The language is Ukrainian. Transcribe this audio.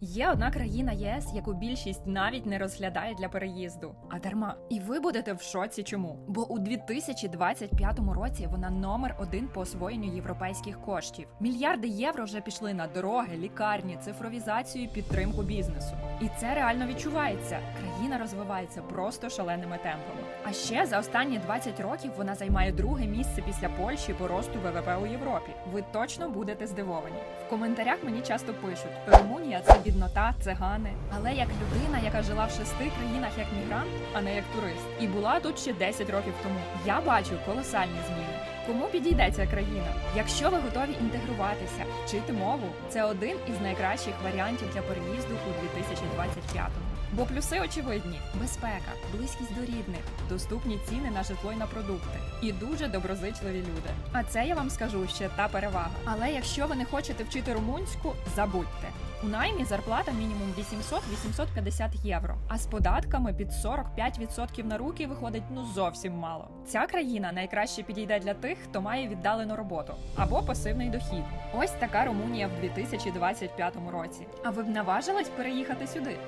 Є одна країна єС, яку більшість навіть не розглядає для переїзду, а дарма. І ви будете в шоці. Чому? Бо у 2025 році вона номер один по освоєнню європейських коштів. Мільярди євро вже пішли на дороги, лікарні, цифровізацію, і підтримку бізнесу. І це реально відчувається. Країна розвивається просто шаленими темпами. А ще за останні 20 років вона займає друге місце після Польщі по росту ВВП у Європі. Ви точно будете здивовані. В коментарях мені часто пишуть: Румунія це біднота, цигани. Але як людина, яка жила в шести країнах як мігрант, а не як турист, і була тут ще 10 років тому, я бачу колосальні зміни. Кому підійде ця країна? Якщо ви готові інтегруватися, вчити мову, це один із найкращих варіантів для переїзду у 2025-му. Бо плюси очевидні: безпека, близькість до рідних, доступні ціни на житло й на продукти і дуже доброзичливі люди. А це я вам скажу ще та перевага. Але якщо ви не хочете вчити румунську, забудьте. У наймі зарплата мінімум 800-850 євро, а з податками під 45% на руки виходить ну зовсім мало. Ця країна найкраще підійде для тих, хто має віддалену роботу або пасивний дохід. Ось така Румунія в 2025 році. А ви б наважились переїхати сюди?